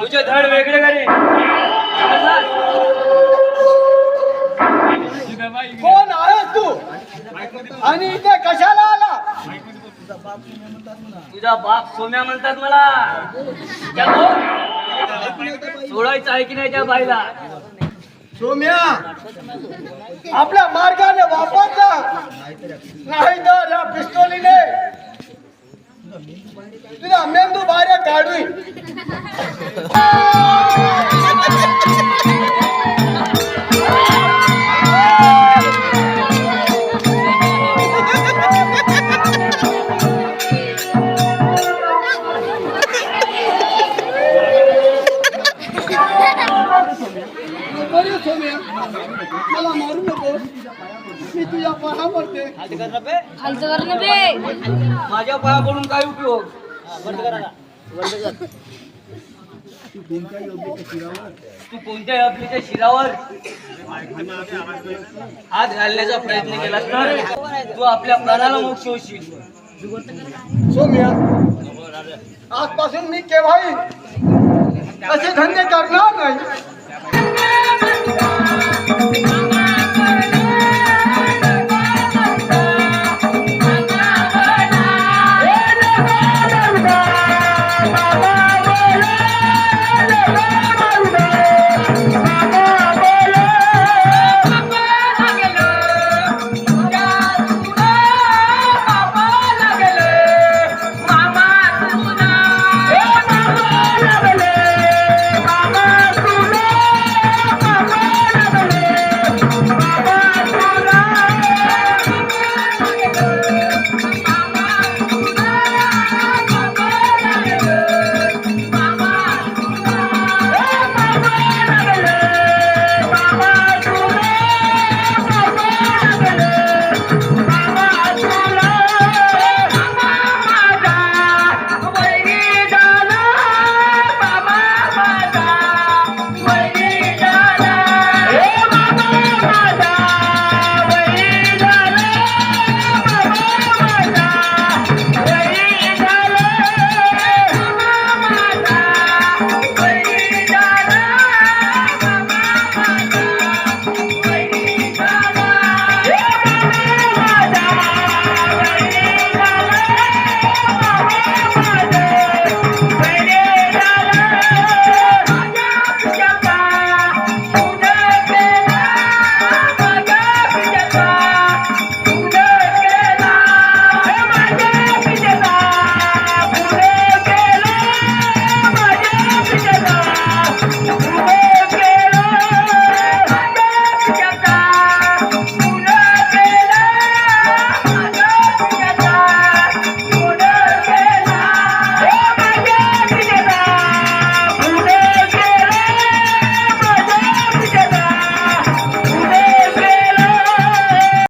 तुझे धड वेगळे करे कोण तू? आणि इथे कशाला आला? तुझा बाप सोम्या म्हणतात मला. सोडायचं आहे की नाही त्या बाईला? सोम्या आपल्या मार्गाने वापरतात. नाही तर या पिस्त सोम्या. मला मारू नको. मी तुझ्या पाहा पडते. खालचं कर ना बे. माझ्या पाया पडून काय उपयोग? तू कोणत्याही आपलीच्या शिरावर हात घालण्याचा प्रयत्न केला तर तू आपल्या प्राणाला मोक्ष होशील. सोम्या आजपासून मी केव्हाही असे धंदे करणार नाही.